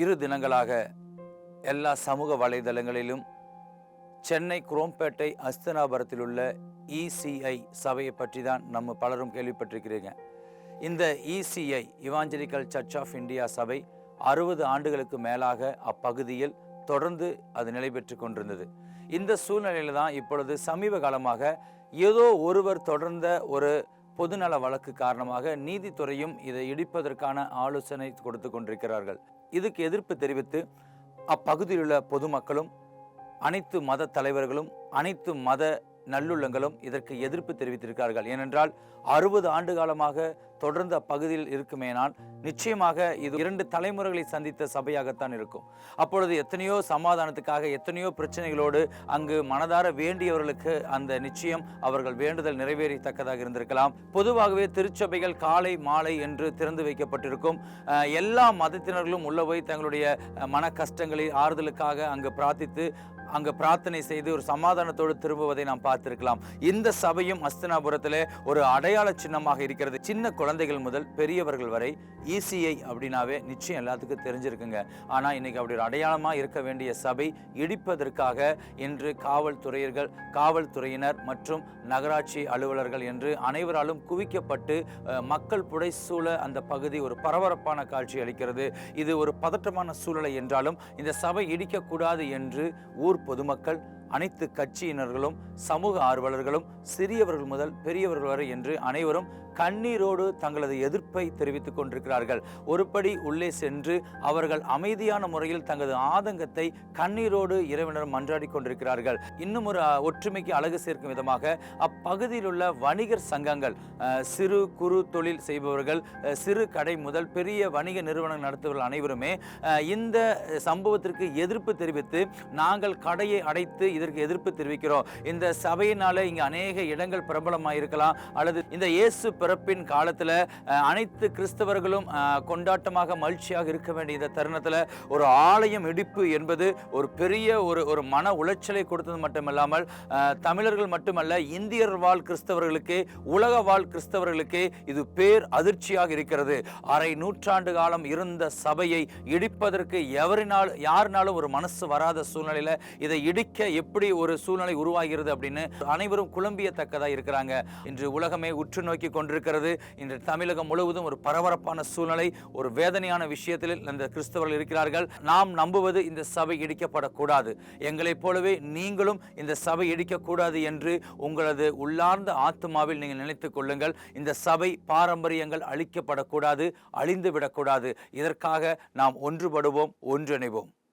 இரு தினங்களாக எல்லா சமூக வலைதளங்களிலும் சென்னை குரோம்பேட்டை அஸ்தனாபுரத்தில் உள்ள இசிஐ சபையை பற்றி தான் நம்ம பலரும் கேள்விப்பட்டிருக்கிறீங்க. இந்த ECI evangelical church of India சபை அறுபது ஆண்டுகளுக்கு மேலாக அப்பகுதியில் தொடர்ந்து அது நிலை பெற்று கொண்டிருந்தது. இந்த சூழ்நிலையில தான் இப்பொழுது சமீப காலமாக ஏதோ ஒருவர் தொடர்ந்த ஒரு பொதுநல வழக்கு காரணமாக நீதித்துறையும் இதை இடிப்பதற்கான ஆலோசனை கொடுத்து கொண்டிருக்கிறார்கள். இதுக்கு எதிர்ப்பு தெரிவித்து அப்பகுதியில் உள்ள பொதுமக்களும் அனைத்து மத தலைவர்களும் அனைத்து மத நல்லுள்ளங்களும் இதற்கு எதிர்ப்பு தெரிவித்திருக்கிறார்கள். ஏனென்றால் அறுபது ஆண்டு காலமாக தொடர்ந்து அப்பகுதியில் இருக்குமேனால் நிச்சயமாக இது இரண்டு தலைமுறைகளை சந்தித்த சபையாகத்தான் இருக்கும். அப்பொழுது எத்தனையோ சமாதானத்துக்காக எத்தனையோ பிரச்சனைகளோடு அங்கு மனதார வேண்டியவர்களுக்கு அந்த நிச்சயம் அவர்கள் வேண்டுதல் நிறைவேறத்தக்கதாக இருந்திருக்கலாம். பொதுவாகவே திருச்சபைகள் காலை மாலை என்று திறந்து வைக்கப்பட்டிருக்கும். எல்லா மதத்தினர்களும் உள்ள போய் தங்களுடைய மன கஷ்டங்களை ஆறுதலுக்காக அங்கு பிரார்த்தித்து அங்கே பிரார்த்தனை செய்து ஒரு சமாதானத்தோடு திரும்புவதை நாம் பார்த்திருக்கலாம். இந்த சபையும் அஸ்தினாபுரத்தில் ஒரு அடையாள சின்னமாக இருக்கிறது. சின்ன குழந்தைகள் முதல் பெரியவர்கள் வரை இசிஐ அப்படின்னாவே நிச்சயம் எல்லாத்துக்கும் தெரிஞ்சிருக்குங்க. ஆனால் இன்னைக்கு அப்படி ஒரு அடையாளமாக இருக்க வேண்டிய சபை இடிப்பதற்காக இன்று காவல்துறையர்கள் காவல்துறையினர் மற்றும் நகராட்சி அலுவலர்கள் என்று அனைவராலும் குவிக்கப்பட்டு மக்கள் புடைசூழ அந்த பகுதி ஒரு பரபரப்பான காட்சி அளிக்கிறது. இது ஒரு பதட்டமான சூழலை என்றாலும் இந்த சபை இடிக்கக்கூடாது என்று ஊர் பொதுமக்கள் அனைத்து கட்சியினர்களும் சமூக ஆர்வலர்களும் சிறியவர்கள் முதல் பெரியவர்கள் வரை என்று அனைவரும் கண்ணீரோடு தங்களது எதிர்ப்பை தெரிவித்துக் கொண்டிருக்கிறார்கள். ஒருபடி உள்ளே சென்று அவர்கள் அமைதியான முறையில் தங்களது ஆதங்கத்தை கண்ணீரோடு இறைவனர் மன்றாடி கொண்டிருக்கிறார்கள். இன்னும் ஒரு ஒற்றுமைக்கு அழகு சேர்க்கும் விதமாக அப்பகுதியில் உள்ள வணிகர் சங்கங்கள் சிறு குறு தொழில் செய்பவர்கள் சிறு கடை முதல் பெரிய வணிக நிறுவனம் நடத்துபவர்கள் அனைவருமே இந்த சம்பவத்திற்கு எதிர்ப்பு தெரிவித்து நாங்கள் கடையை அடைத்து இதற்கு எதிர்ப்பு தெரிவிக்கிறோம். இந்த சபையினால இங்கே அநேக இடங்கள் பிரபலமாக இருக்கலாம் அல்லது இந்த இயேசு பிறப்பின் காலத்தில் அனைத்து கிறிஸ்தவர்களும் கொண்டாட்டமாக மகிழ்ச்சியாக இருக்க வேண்டிய இந்த தருணத்தில் ஒரு ஆலயம் இடிப்பு என்பது ஒரு பெரிய ஒரு ஒரு மன உளைச்சலை கொடுத்தது மட்டுமல்லாமல் தமிழர்கள் மட்டுமல்ல இந்தியர் வாழ் கிறிஸ்தவர்களுக்கு உலக வாழ் கிறிஸ்தவர்களுக்கு இது பேர் அதிர்ச்சியாக இருக்கிறது. அரை நூற்றாண்டு காலம் இருந்த சபையை இடிப்பதற்கு எவரினால் யாருனாலும் ஒரு மனசு வராத சூழ்நிலையில் இதை இடிக்க எப்படி ஒரு சூழ்நிலை உருவாகிறது அப்படின்னு அனைவரும் குழம்பியத்தக்கதாக இருக்கிறாங்க. இன்று உலகமே உற்று நோக்கி கொண்டிருக்கிறது இன்று தமிழகம் முழுவதும் ஒரு பரபரப்பான சூழ்நிலை ஒரு வேதனையான விஷயத்தில் இந்த கிறிஸ்தவர்கள் இருக்கிறார்கள். நாம் நம்புவது இந்த சபை இடிக்கப்படக்கூடாது. எங்களைப் போலவே நீங்களும் இந்த சபை இடிக்கக்கூடாது என்று உங்களது உள்ளார்ந்த ஆத்மாவில் நீங்கள் நினைத்துக் கொள்ளுங்கள். இந்த சபை பாரம்பரியங்கள் அழிக்கப்படக்கூடாது அழிந்து விடக்கூடாது இதற்காக நாம் ஒன்றுபடுவோம் ஒன்றிணைவோம்.